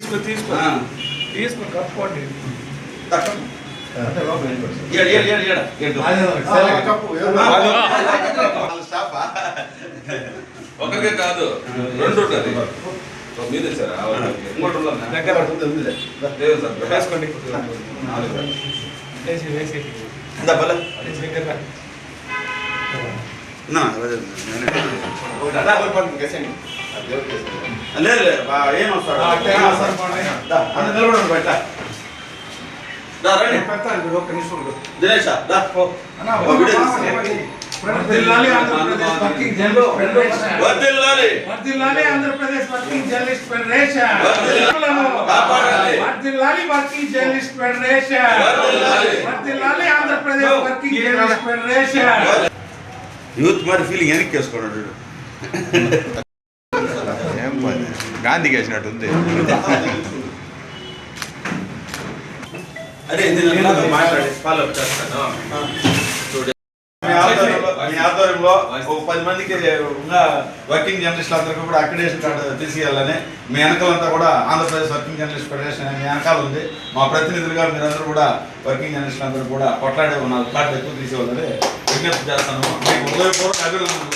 తీసుకో తీసుకో. ఆ. తీసుకో కప్పుకోండి? ఒకరికే కాదు రెండు ఉంటుంది మీరు ఇచ్చారా. ఇంకోటి ఉందా? దగ్గర లేదు సార్. వేసుకోండి. వేసి. వేసి దగ్గర లేదు లేదు ఏం వస్తాడు? నిలబడండి బయట. దినేష్ వర్ధిల్లాలి వర్ధిల్లాలి ఆంధ్రప్రదేశ్ వర్కింగ్ జర్నలిస్ట్. ఫెడరేషన్ వర్ధిల్లాలి ఆంధ్రప్రదేశ్ వర్కింగ్ జర్నలిస్ట్ ఫెడరేషన్. వర్ధిల్లాలి Andhra Pradesh working journalist federation. Youth మరి ఫీలింగ్ వెనక్కి వేసుకున్నాడు. ఏం పని? గాంధీకి వేసినట్టుంది అదే దీని ఇలాగ మాట్లాడి ఫాలో చేస్తాను. మీ ఆధ్వర్యంలో ఒక పది మందికి ఇంకా వర్కింగ్ జర్నలిస్టులు అందరికీ కూడా అక్రిడేషన్ కార్డు తీసుకెళ్ళాలని మీ వెనకాలంతా కూడా ఆంధ్రప్రదేశ్ వర్కింగ్ జర్నలిస్ట్ ఫెడరేషన్ అనే మీ వెనకాల ఉంది. మా ప్రతినిధులుగా మీరందరూ కూడా వర్కింగ్ జర్నలిస్టులు అందరూ కూడా కొట్లాడే నాలుగు కార్డు ఎక్కువ తీసేవాళ్ళని విజ్ఞప్తి చేస్తాను. మీకు హృదయపూర్వక అభినందనలు.